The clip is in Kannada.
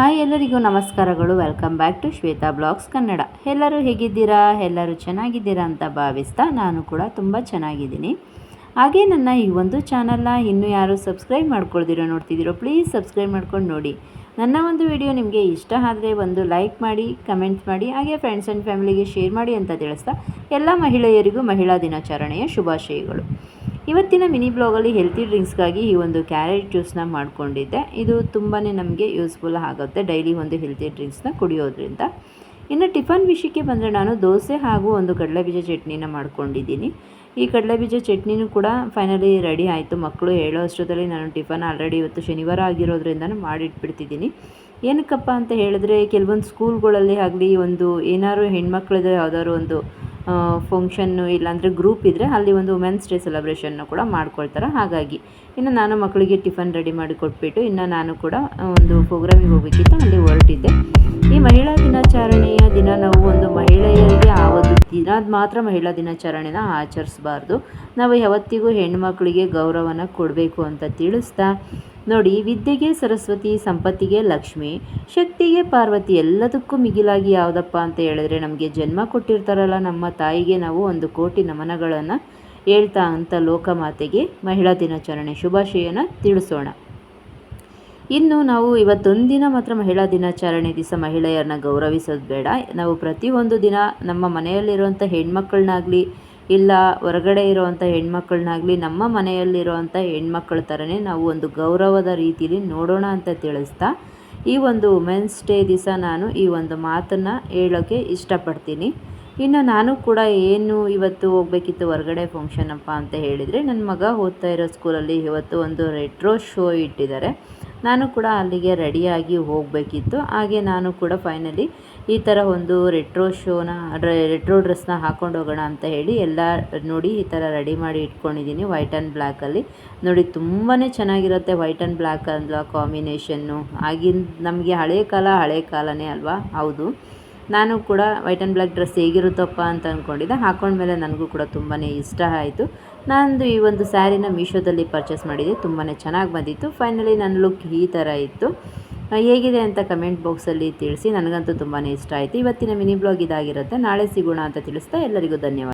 ಹಾಯ್ ಎಲ್ಲರಿಗೂ ನಮಸ್ಕಾರಗಳು. Welcome back to Shweta blogs Kannada. ಎಲ್ಲರೂ ಹೇಗಿದ್ದೀರಾ? ಎಲ್ಲರೂ ಚೆನ್ನಾಗಿದ್ದೀರಾ ಅಂತ ಭಾವಿಸ್ತಾ ನಾನು ಕೂಡ ತುಂಬ ಚೆನ್ನಾಗಿದ್ದೀನಿ. ಹಾಗೆ ನನ್ನ ಈ ಒಂದು ಚಾನಲ್ನ ಇನ್ನೂ ಯಾರು ಸಬ್ಸ್ಕ್ರೈಬ್ ಮಾಡ್ಕೊಳ್ದಿರೋ ನೋಡ್ತಿದ್ದೀರೋ ಪ್ಲೀಸ್ ಸಬ್ಸ್ಕ್ರೈಬ್ ಮಾಡ್ಕೊಂಡು ನೋಡಿ. ನನ್ನ ಒಂದು ವಿಡಿಯೋ ನಿಮಗೆ ಇಷ್ಟ ಆದರೆ ಒಂದು ಲೈಕ್ ಮಾಡಿ ಕಮೆಂಟ್ ಮಾಡಿ, ಹಾಗೆ ಫ್ರೆಂಡ್ಸ್ ಆ್ಯಂಡ್ ಫ್ಯಾಮಿಲಿಗೆ ಶೇರ್ ಮಾಡಿ ಅಂತ ತಿಳಿಸ್ತಾ ಎಲ್ಲ ಮಹಿಳೆಯರಿಗೂ ಮಹಿಳಾ ದಿನಾಚರಣೆಯ ಶುಭಾಶಯಗಳು. ಇವತ್ತಿನ ಮಿನಿ ಬ್ಲಾಗಲ್ಲಿ ಹೆಲ್ತಿ ಡ್ರಿಂಕ್ಸ್ಗಾಗಿ ಈ ಒಂದು ಕ್ಯಾರೆಟ್ ಜ್ಯೂಸ್ನ ಮಾಡಿಕೊಂಡಿದ್ದೆ. ಇದು ತುಂಬಾ ನಮಗೆ ಯೂಸ್ಫುಲ್ ಆಗುತ್ತೆ ಡೈಲಿ ಒಂದು ಹೆಲ್ತಿ ಡ್ರಿಂಕ್ಸ್ನ ಕುಡಿಯೋದ್ರಿಂದ. ಇನ್ನು ಟಿಫನ್ ವಿಷಯಕ್ಕೆ ಬಂದರೆ ನಾನು ದೋಸೆ ಹಾಗೂ ಒಂದು ಕಡಲೆಬೀಜ ಚಟ್ನಿನ ಮಾಡ್ಕೊಂಡಿದ್ದೀನಿ. ಈ ಕಡಲೆಬೀಜ ಚಟ್ನಿನೂ ಕೂಡ ಫೈನಲಿ ರೆಡಿ ಆಯಿತು. ಮಕ್ಕಳು ಹೇಳೋ ಅಷ್ಟೊತ್ತಲ್ಲಿ ನಾನು ಟಿಫನ್ ಆಲ್ರೆಡಿ ಇವತ್ತು ಶನಿವಾರ ಆಗಿರೋದ್ರಿಂದ ಮಾಡಿಟ್ಬಿಡ್ತಿದ್ದೀನಿ. ಏನಕ್ಕಪ್ಪ ಅಂತ ಹೇಳಿದ್ರೆ, ಕೆಲವೊಂದು ಸ್ಕೂಲ್ಗಳಲ್ಲಿ ಆಗಲಿ, ಒಂದು ಏನಾದ್ರು ಹೆಣ್ಮಕ್ಳದ್ದು ಯಾವುದಾದ್ರು ಒಂದು ಫಂಕ್ಷನ್ನು ಇಲ್ಲಾಂದರೆ ಗ್ರೂಪ್ ಇದ್ದರೆ ಅಲ್ಲಿ ಒಂದು ವುಮೆನ್ಸ್ ಡೇ ಸೆಲೆಬ್ರೇಷನ್ನು ಕೂಡ ಮಾಡ್ಕೊಳ್ತಾರೆ. ಹಾಗಾಗಿ ಇನ್ನು ನಾನು ಮಕ್ಕಳಿಗೆ ಟಿಫನ್ ರೆಡಿ ಮಾಡಿ ಕೊಟ್ಬಿಟ್ಟು ಇನ್ನು ನಾನು ಕೂಡ ಒಂದು ಪ್ರೋಗ್ರಾಮಿಗೆ ಹೋಗಬೇಕಿತ್ತು. ಅಲ್ಲಿ ಹೊರಟಿದ್ದೆ. ಈ ಮಹಿಳಾ ದಿನಾಚರಣೆಯ ದಿನ ನಾವು ಒಂದು ಮಹಿಳೆಯರಿಗೆ ಆ ಒಂದು ದಿನ ಮಾತ್ರ ಮಹಿಳಾ ದಿನಾಚರಣೆನ ಆಚರಿಸಬಾರ್ದು. ನಾವು ಯಾವತ್ತಿಗೂ ಹೆಣ್ಮಕ್ಳಿಗೆ ಗೌರವನ ಕೊಡಬೇಕು ಅಂತ ತಿಳಿಸ್ತಾ ನೋಡಿ, ವಿದ್ಯೆಗೆ, ಸರಸ್ವತಿ ಸಂಪತ್ತಿಗೆ, ಲಕ್ಷ್ಮಿ, ಶಕ್ತಿಗೆ, ಪಾರ್ವತಿ ಎಲ್ಲದಕ್ಕೂ ಮಿಗಿಲಾಗಿ ಯಾವುದಪ್ಪ ಅಂತ ಹೇಳಿದ್ರೆ ನಮಗೆ ಜನ್ಮ ಕೊಟ್ಟಿರ್ತಾರಲ್ಲ, ನಮ್ಮ ತಾಯಿಗೆ ನಾವು ಒಂದು ಕೋಟಿ ನಮನಗಳನ್ನು ಹೇಳ್ತಾ ಅಂತ ಲೋಕಮಾತೆಗೆ ಮಹಿಳಾ ದಿನಾಚರಣೆ ಶುಭಾಶಯನ ತಿಳಿಸೋಣ. ಇನ್ನು ನಾವು ಇವತ್ತೊಂದಿನ ಮಾತ್ರ ಮಹಿಳಾ ದಿನಾಚರಣೆ ದಿವಸ ಮಹಿಳೆಯರನ್ನ ಗೌರವಿಸೋದು ಬೇಡ. ನಾವು ಪ್ರತಿಯೊಂದು ದಿನ ನಮ್ಮ ಮನೆಯಲ್ಲಿರುವಂಥ ಹೆಣ್ಮಕ್ಳನ್ನಾಗಲಿ ಇಲ್ಲ, ಹೊರಗಡೆ ಇರುವಂಥ ಹೆಣ್ಮಕ್ಳನ್ನಾಗಲಿ, ನಮ್ಮ ಮನೆಯಲ್ಲಿರುವಂಥ ಹೆಣ್ಮಕ್ಳ ಥರನೇ ನಾವು ಒಂದು ಗೌರವದ ರೀತಿಯಲ್ಲಿ ನೋಡೋಣ ಅಂತ ತಿಳಿಸ್ತಾ, ಈ ಒಂದು ವುಮೆನ್ಸ್ ಡೇ ದಿವಸ ನಾನು ಈ ಒಂದು ಮಾತನ್ನು ಹೇಳೋಕ್ಕೆ ಇಷ್ಟಪಡ್ತೀನಿ. ಇನ್ನು ನಾನು ಕೂಡ ಏನು ಇವತ್ತು ಹೋಗಬೇಕಿತ್ತು ಹೊರಗಡೆ ಫಂಕ್ಷನಪ್ಪ ಅಂತ ಹೇಳಿದರೆ ನನ್ನ ಮಗ ಓದ್ತಾ ಇರೋ ಸ್ಕೂಲಲ್ಲಿ ಇವತ್ತು ಒಂದು ರೆಟ್ರೋ ಶೋ ಇಟ್ಟಿದ್ದಾರೆ. ನಾನು ಕೂಡ ಅಲ್ಲಿಗೆ ರೆಡಿಯಾಗಿ ಹೋಗಬೇಕಿತ್ತು. ಹಾಗೆ ನಾನು ಕೂಡ ಫೈನಲಿ ಈ ಥರ ಒಂದು ರೆಟ್ರೋ ಶೋನ ರೆಟ್ರೋ ಡ್ರೆಸ್ನ ಹಾಕ್ಕೊಂಡು ಹೋಗೋಣ ಅಂತ ಹೇಳಿ ಎಲ್ಲ ನೋಡಿ ಈ ಥರ ರೆಡಿ ಮಾಡಿ ಇಟ್ಕೊಂಡಿದ್ದೀನಿ ವೈಟ್ ಆ್ಯಂಡ್ ಬ್ಲ್ಯಾಕಲ್ಲಿ ನೋಡಿ ತುಂಬಾ ಚೆನ್ನಾಗಿರುತ್ತೆ ವೈಟ್ ಆ್ಯಂಡ್ ಬ್ಲ್ಯಾಕ್ ಅಲ್ವಾ ಕಾಂಬಿನೇಷನ್ನು ಆಗಿನ, ನಮಗೆ ಹಳೆ ಕಾಲ ಹಳೆ ಕಾಲನೇ ಅಲ್ವಾ? ಹೌದು. ನಾನು ಕೂಡ ವೈಟ್ ಆ್ಯಂಡ್ ಬ್ಲ್ಯಾಕ್ ಡ್ರೆಸ್ ಹೇಗಿರುತ್ತಪ್ಪ ಅಂತ ಅಂದ್ಕೊಂಡಿದ್ದೆ ಹಾಕೊಂಡ್ಮೇಲೆ ನನಗೂ ಕೂಡ ತುಂಬಾ ಇಷ್ಟ ಆಯಿತು. ನಂದು ಈ ಒಂದು ಸ್ಯಾರಿನ ಮೀಶೋದಲ್ಲಿ ಪರ್ಚೇಸ್ ಮಾಡಿದ್ದೆ. ತುಂಬಾ ಚೆನ್ನಾಗಿ ಬಂದಿತ್ತು. ಫೈನಲಿ ನನ್ನ ಲುಕ್ ಈ ಥರ ಇತ್ತು. ಹೇಗಿದೆ ಅಂತ ಕಮೆಂಟ್ ಬಾಕ್ಸಲ್ಲಿ ತಿಳಿಸಿ. ನನಗಂತೂ ತುಂಬಾ ಇಷ್ಟ ಆಯಿತು. ಇವತ್ತಿನ ಮಿನಿ ಬ್ಲಾಗ್ ಇದಾಗಿರುತ್ತೆ. ನಾಳೆ ಸಿಗೋಣ ಅಂತ ತಿಳಿಸ್ತಾ ಎಲ್ಲರಿಗೂ ಧನ್ಯವಾದ.